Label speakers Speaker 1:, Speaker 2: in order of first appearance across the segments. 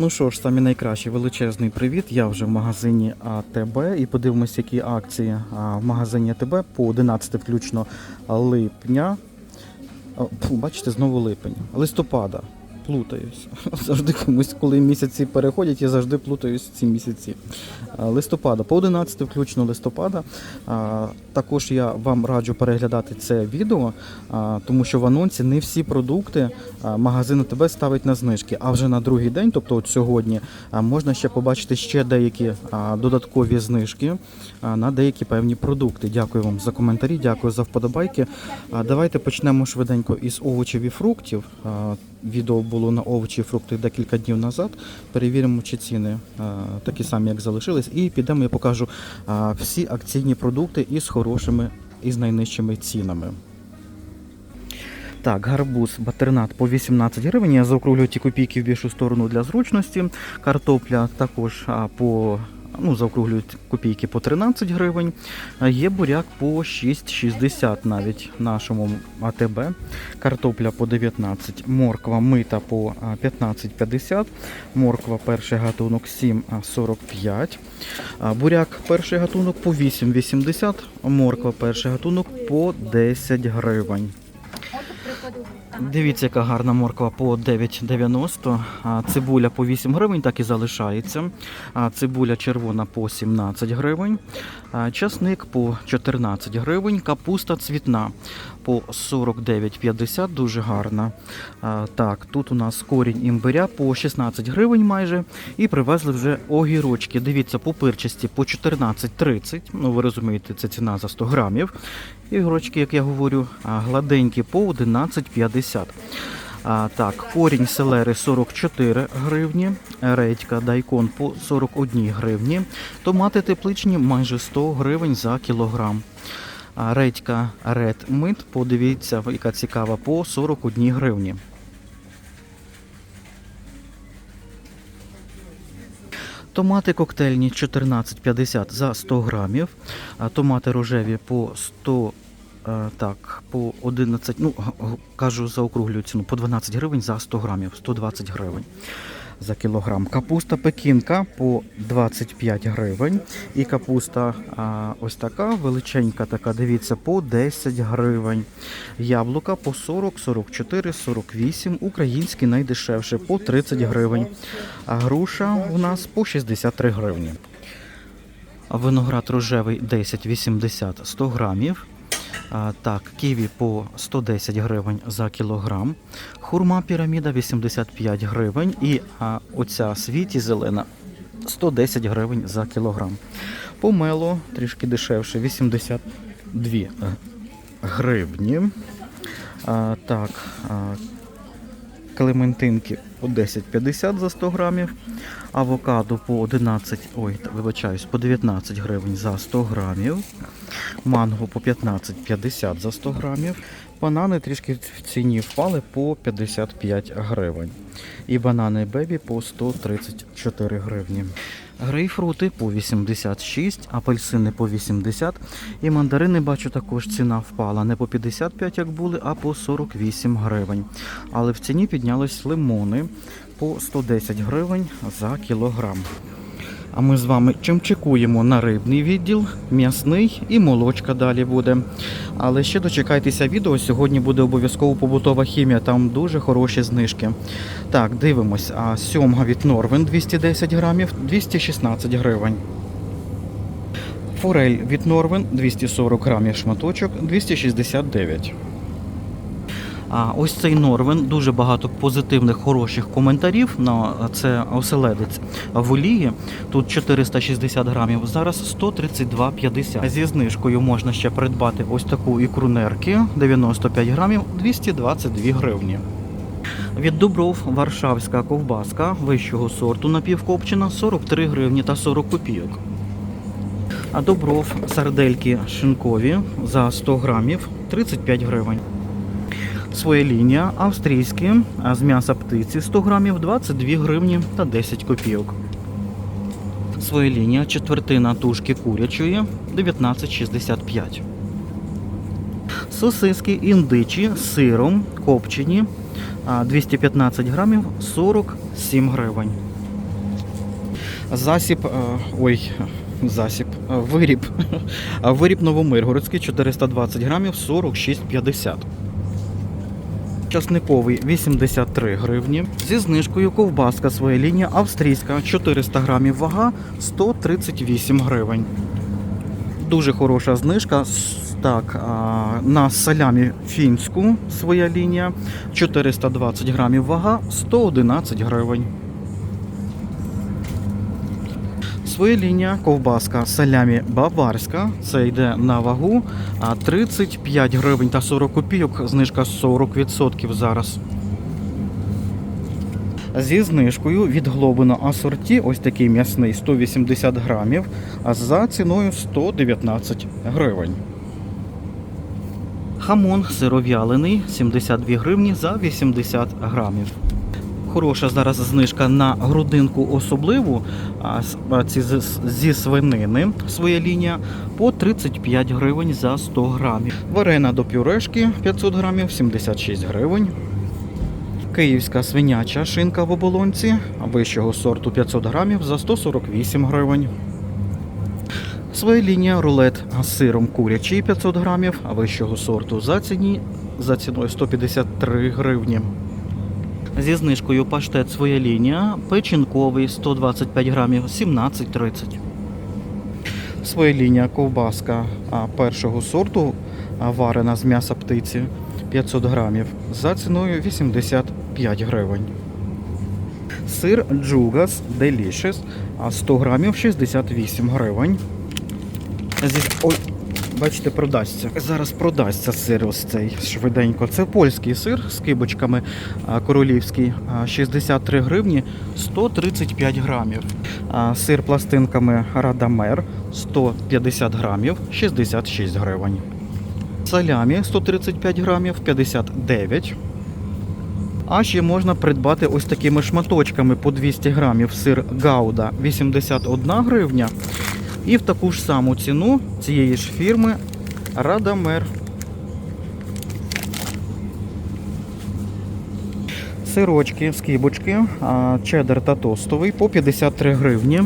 Speaker 1: Ну що ж, самі найкращі величезний привіт. Я вже в магазині АТБ і подивимось, які акції в магазині АТБ по 11 включно липня. Бачите, знову липень. Листопада. Плутаюсь. Завжди комусь, коли місяці переходять, я завжди плутаюсь ці місяці. Листопада, по 11 включно листопада. Також я вам раджу переглядати це відео, тому що в анонсі не всі продукти а, магазин АТБ ставить на знижки. А вже на другий день, тобто от сьогодні, можна ще побачити ще деякі додаткові знижки на деякі певні продукти. Дякую вам за коментарі, дякую за вподобайки. Давайте почнемо швиденько із овочів і фруктів. Відео було на овочі і фрукти декілька днів назад. Перевіримо, чи ціни такі самі, як залишились. І підемо, я покажу всі акційні продукти із хорошими і з найнижчими цінами. Так, гарбуз, батернат по 18 гривень. Я заокруглюю ті копійки в більшу сторону для зручності. Картопля також по ну, заокруглюю ті копійки по 13 гривень. Є буряк по 6,60 навіть нашому АТБ. Картопля по 19, морква мита по 15,50, морква перший гатунок 7,45, буряк перший гатунок по 8,80, морква перший гатунок по 10 гривень. Дивіться, яка гарна морква по 9,90. Цибуля по 8 гривень, так і залишається. Цибуля червона по 17 гривень. Часник по 14 гривень. Капуста цвітна по 49,50, дуже гарна. Так, тут у нас корінь імбиря по 16 гривень майже. І привезли вже огірочки. Дивіться, пупирчасті по 14,30. Ну, ви розумієте, це ціна за 100 грамів. І огірочки, як я говорю, гладенькі по 11,50. А, так, корінь селери 44 гривні, редька дайкон по 41 гривні, томати тепличні майже 100 гривень за кілограм. А редька Red Mint, подивіться, яка цікава, по 41 гривні. Томати коктейльні 14,50 за 100 грамів, а томати рожеві по 100 Е, Так, по 11, ну кажу заокруглюю ціну, по 12 гривень за 100 грамів, 120 гривень за кілограм. Капуста пекінка по 25 гривень. І капуста а, ось така, величенька така, дивіться, по 10 гривень. Яблука по 40, 44, 48. Українські найдешевше по 30 гривень. А груша у нас по 63 гривні. Виноград рожевий 10,80 100 грамів. Так, ківі по 110 гривень за кілограм. Хурма піраміда 85 гривень. І оця світі зелена 110 гривень за кілограм. Помело трішки дешевше 82 е, гривні. Так, клементинки по 10,50 за 100 грамів, авокадо по 11, ой, вибачаюсь, по 19 гривень за 100 грамів, манго по 15,50 за 100 грамів, банани трішки в ціні впали по 55 гривень. І банани бебі по 134 гривні. Грейпфрути по 86, апельсини по 80 і мандарини, бачу, також ціна впала не по 55, як були, а по 48 гривень. Але в ціні піднялись лимони по 110 гривень за кілограм. А ми з вами чимчикуємо на рибний відділ, м'ясний і молочка далі буде. Але ще дочекайтеся відео. Сьогодні буде обов'язково побутова хімія, там дуже хороші знижки. Так, дивимось. А сьомга від Норвен 210 грамів, 216 гривень. Форель від Норвен 240 грамів шматочок, 269. А ось цей Норвен, дуже багато позитивних, хороших коментарів. На це оселедець в олії. Тут 460 грамів, зараз 132,50. Зі знижкою можна ще придбати ось таку ікру нерки 95 грамів, 222 гривні. Від Дубров Варшавська ковбаска вищого сорту напівкопчена 43 гривні та 40 копійок. А Добров сардельки шинкові за 100 грамів 35 гривень. Своя лінія австрійські з м'яса птиці 100 грамів 22 гривні та 10 копійок. Своя лінія четвертина тушки курячої 19,65. Сосиски індичі з сиром копчені 215 грамів 47 гривень. Засіб, е, ой, засіб, е, виріб. Виріб Новомиргородський 420 грамів 46,50. Часниковий 83 гривні. Зі знижкою ковбаска своя лінія австрійська 400 грамів вага 138 гривень. Дуже хороша знижка. Так, на салямі фінську своя лінія 420 грамів вага 111 гривень. Своя лінія ковбаска салямі баварська. Це йде на вагу 35 гривень та 40 копійок. Знижка 40% зараз. Зі знижкою від Глобино асорті, ось такий м'ясний 180 грамів, а за ціною 119 гривень. Хамон сиров'ялений 72 гривні за 80 грамів. Хороша зараз знижка на грудинку особливу зі свинини своя лінія по 35 гривень за 100 грамів. Варена до пюрешки 500 грамів 76 гривень. Київська свиняча шинка в оболонці вищого сорту 500 грамів за 148 гривень. Своя лінія рулет з сиром курячий 500 грамів вищого сорту за, ціні, за ціною 153 гривні. Зі знижкою паштет своя лінія, печінковий 125 грамів 17,30. Своя лінія ковбаска першого сорту варена з м'яса птиці 500 грамів за ціною 85 гривень. Сир Джугас Delicious 100 грамів 68 гривень. Зі... Ой, бачите, продасться. Зараз продасться сир ось цей швиденько. Це польський сир з кибочками королівський. 63 гривні 135 грамів. Сир пластинками Радамер 150 грамів 66 гривень. Салямі 135 грамів 59. А ще можна придбати ось такими шматочками по 200 грамів сир Гауда 81 гривня. І в таку ж саму ціну цієї ж фірми Радамер. Сирочки, скибочки, а, чеддер та тостовий по 53 гривні.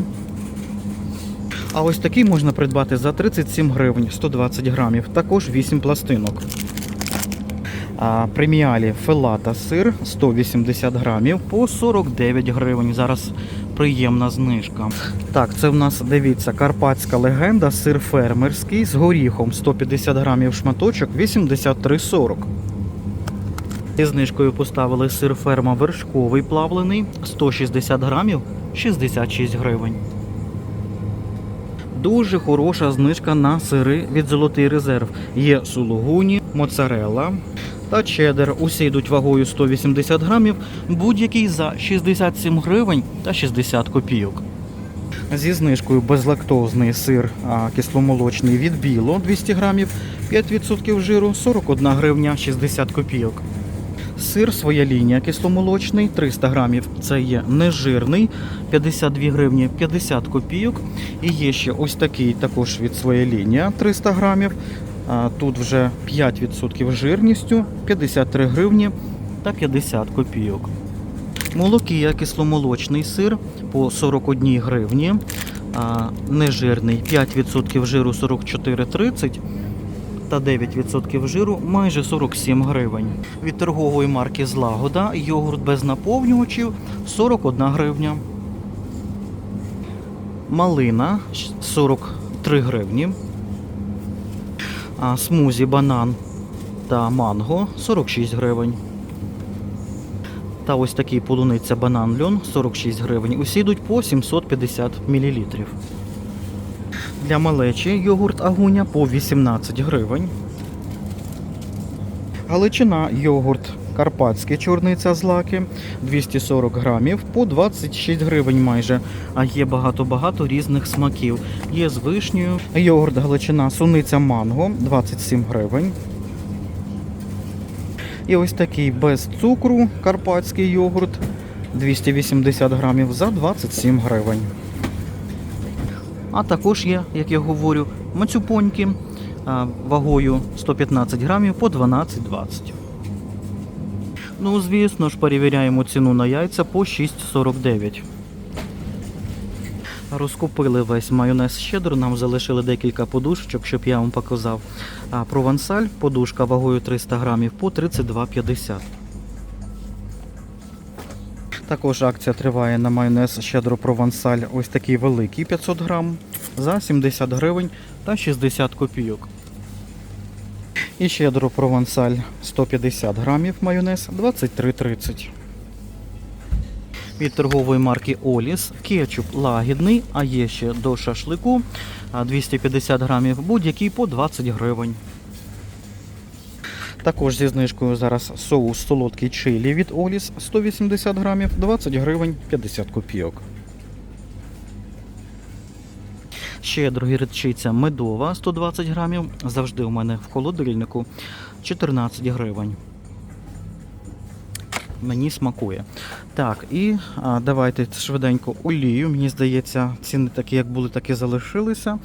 Speaker 1: А ось такий можна придбати за 37 гривень 120 грамів, також 8 пластинок. Преміалі фелата сир 180 грамів по 49 гривень. Зараз приємна знижка. Так, це в нас, дивіться, карпатська легенда, сир фермерський з горіхом 150 грамів шматочок 83,40. І знижкою поставили сир ферма вершковий плавлений 160 грамів 66 гривень. Дуже хороша знижка на сири від Золотий резерв. Є сулугуні, моцарелла та чеддер. Усі йдуть вагою 180 грамів, будь-який за 67 гривень та 60 копійок. Зі знижкою безлактозний сир кисломолочний від біло 200 грамів, 5% жиру 41 гривня 60 копійок. Сир своя лінія кисломолочний 300 грамів. Це є нежирний 52 гривні 50 копійок. І є ще ось такий також від своя лінія 300 грамів. Тут вже 5% жирністю 53 гривні та 50 копійок. Молокія кисломолочний сир по 41 гривні. Нежирний 5% жиру 44,30 та 9% жиру майже 47 гривень. Від торгової марки Злагода йогурт без наповнювачів 41 гривня. Малина 43 гривні. А смузі банан та манго 46 гривень. Та ось такий полуниця банан льон 46 гривень. Усі йдуть по 750 мл. Для малечі йогурт агуня по 18 гривень. Галичина йогурт карпатський чорниця з лаки 240 грамів по 26 гривень майже. А є багато-багато різних смаків. Є з вишнею. Йогурт Галичина суниця манго 27 гривень. І ось такий без цукру карпатський йогурт 280 грамів за 27 гривень. А також є, як я говорю, мацюпоньки вагою 115 грамів по 12,20. Ну, звісно ж, перевіряємо ціну на яйця по 6,49. Розкупили весь майонез щедро, нам залишили декілька подушечок, щоб я вам показав. А провансаль, подушка вагою 300 грамів по 32,50. Також акція триває на майонез щедро провансаль. Ось такий великий 500 грам за 70 гривень та 60 копійок. І щедро провансаль 150 грамів майонез 23,30. Від торгової марки Оліс кетчуп лагідний, а є ще до шашлику 250 грамів, будь-який по 20 гривень. Також зі знижкою зараз соус солодкий чилі від Оліс 180 грамів, 20 гривень 50 копійок. Щедро гірчиця медова 120 грамів, завжди у мене в холодильнику 14 гривень. Мені смакує. Так, і а, давайте швиденько олію. Мені здається, ціни такі, як були, так і залишилися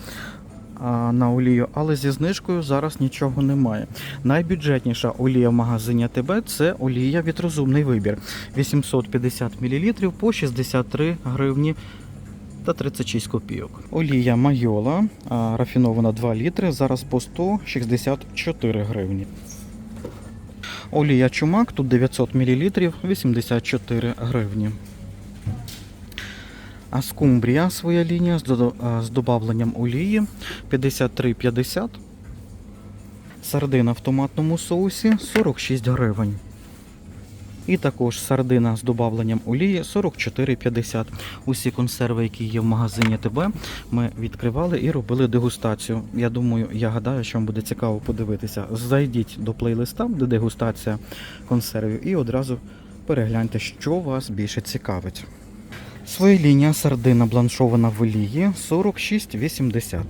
Speaker 1: а, на олію, але зі знижкою зараз нічого немає. Найбюджетніша олія в магазині АТБ це олія від розумний вибір. 850 мл по 63 гривні та 36 копійок. Олія Майола, рафінована 2 літри, зараз по 164 гривні. Олія Чумак, тут 900 мл, 84 гривні. А скумбрія своя лінія з, добавленням олії 53,50. Сардина в томатному соусі 46 гривень. І також сардина з добавленням олії 44,50. Усі консерви, які є в магазині ТБ, ми відкривали і робили дегустацію. Я думаю, я гадаю, що вам буде цікаво подивитися. Зайдіть до плейлиста, де дегустація консервів, і одразу перегляньте, що вас більше цікавить. Своя лінія сардина бланшована в олії 46,80.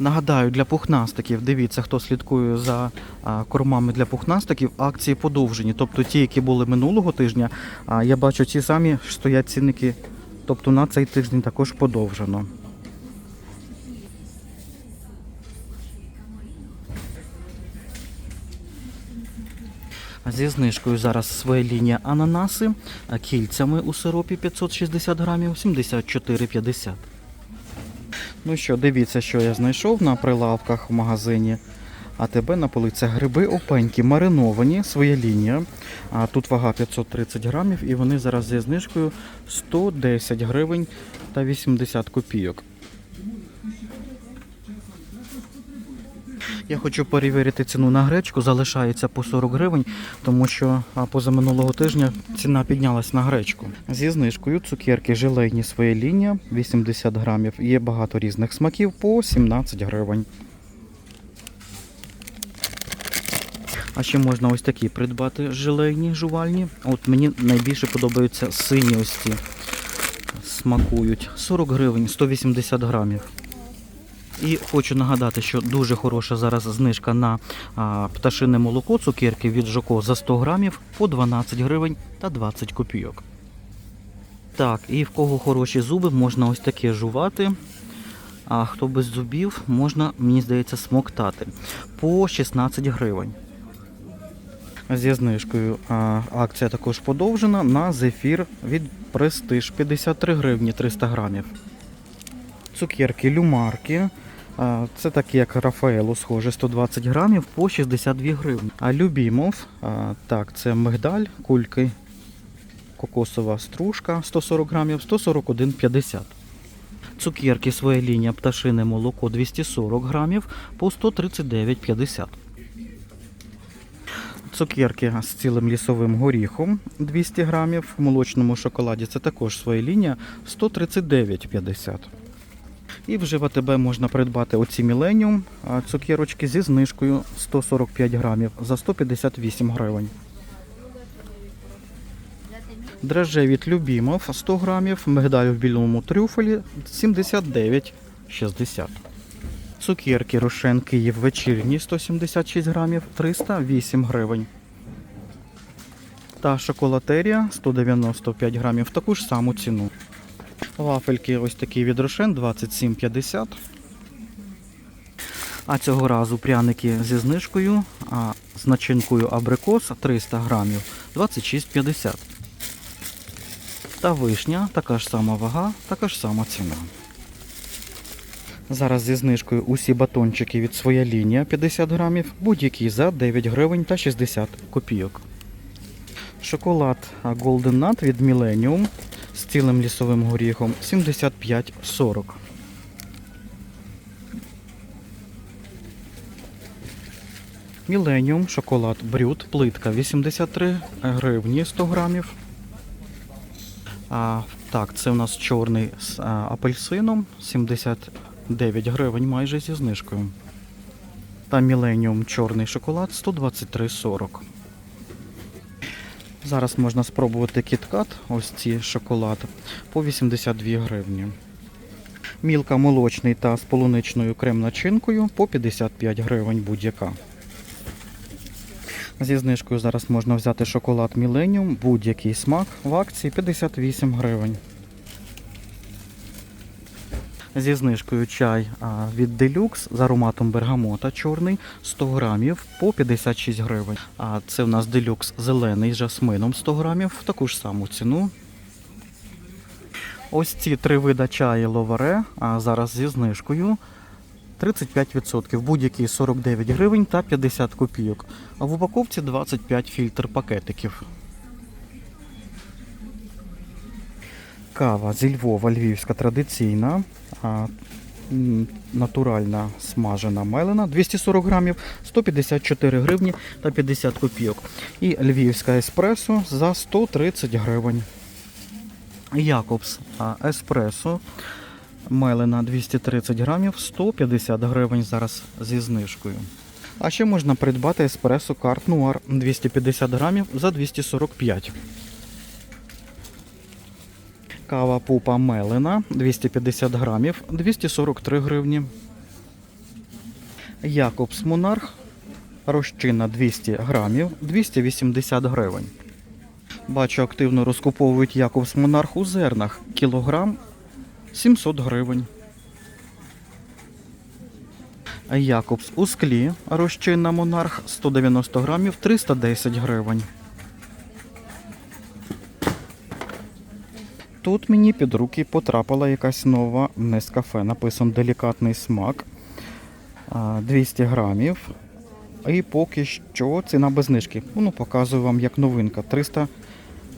Speaker 1: Нагадаю, для пухнастиків, дивіться, хто слідкує за кормами для пухнастиків, акції подовжені. Тобто ті, які були минулого тижня, я бачу, ті самі стоять цінники. Тобто на цей тиждень також подовжено. Зі знижкою зараз своя лінія ананаси, кільцями у сиропі 560 грамів 74,50. Ну що, дивіться, що я знайшов на прилавках в магазині. А тебе на полицях гриби опенькі, мариновані, своя лінія. А тут вага 530 грамів і вони зараз зі знижкою 110 гривень та 80 копійок. Я хочу перевірити ціну на гречку, залишається по 40 гривень, тому що позаминулого тижня ціна піднялась на гречку. Зі знижкою цукерки желейні своя лінія 80 грамів. Є багато різних смаків по 17 гривень. А ще можна ось такі придбати желейні жувальні. От мені найбільше подобаються сині ось ці. Смакують 40 гривень, 180 грамів. І хочу нагадати, що дуже хороша зараз знижка на пташине молоко цукерки від Жоко за 100 грамів по 12 гривень та 20 копійок. Так, і в кого хороші зуби, можна ось таке жувати. А хто без зубів, можна, мені здається, смоктати по 16 гривень. Зі знижкою акція також подовжена на зефір від Престиж 53 гривні 300 грамів. Цукерки люмарки. Це такі, як Рафаело, схоже, 120 грамів по 62 гривні. А Любімов, так, це мигдаль, кульки, кокосова стружка 140 грамів, 141,50. Цукерки своя лінія пташине молоко 240 грамів по 139,50. Цукерки з цілим лісовим горіхом 200 грамів. В молочному шоколаді це також своя лінія 139,50. І вже в АТБ можна придбати оці а, цукерочки зі знижкою 145 грамів за 158 гривень. Дрожжі від Любімов 100 грамів, мигдаль в білому трюфелі 79,60. Цукерки Рошен Київ вечірні 176 грамів 308 гривень. Та шоколатерія 195 грамів таку ж саму ціну. Вафельки ось такі від Рошен 27,50. А цього разу пряники зі знижкою, а з начинкою абрикос 300 грамів 26,50. Та вишня, така ж сама вага, така ж сама ціна. Зараз зі знижкою усі батончики від своя лінія 50 грамів, будь-які за 9 гривень та 60 копійок. Шоколад Golden Nut від Millennium з цілим лісовим горіхом 75,40. Millennium шоколад Брют плитка 83 гривні 100 грамів. А, так, це у нас чорний з а, апельсином 79 гривень майже зі знижкою. Та Millennium чорний шоколад 123,40. Зараз можна спробувати кіткат, ось ці шоколад, по 82 гривні. Мілка молочний та з полуничною крем-начинкою по 55 гривень будь-яка. Зі знижкою зараз можна взяти шоколад Millennium, будь-який смак в акції 58 гривень. Зі знижкою чай від Deluxe з ароматом бергамота чорний 100 грамів по 56 гривень. А це в нас Deluxe зелений з жасмином 100 грамів в таку ж саму ціну. Ось ці три вида чаю ловаре, а зараз зі знижкою 35%, будь-який 49 гривень та 50 копійок. А в упаковці 25 фільтр пакетиків. Кава зі Львова львівська традиційна. Натуральна смажена мелена 240 грамів, 154 гривні та 50 копійок. І львівська еспресо за 130 гривень. Якобс еспресо мелена 230 грамів, 150 гривень зараз зі знижкою. А ще можна придбати еспресо карт нуар 250 грамів за 245. Кава пупа мелена 250 грамів 243 гривні. Якобс Монарх розчинна 200 грамів 280 гривень. Бачу, активно розкуповують Якобс Монарх у зернах. Кілограм 700 гривень. Якобс у склі розчинна Монарх 190 грамів 310 гривень. Тут мені під руки потрапила якась нова Нескафе. Написано делікатний смак. 200 грамів. І поки що ціна без знижки. Ну, показую вам як новинка. 300,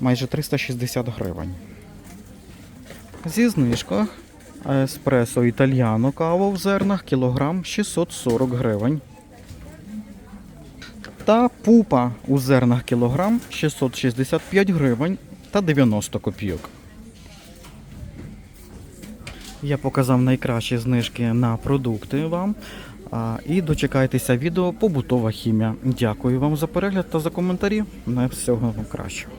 Speaker 1: майже 360 гривень. Зі знижках еспресо італьяно кава в зернах кілограм 640 гривень. Та пупа у зернах кілограм 665 гривень та 90 копійок. Я показав найкращі знижки на продукти вам. І дочекайтеся відео побутова хімія. Дякую вам за перегляд та за коментарі. На всього вам кращого.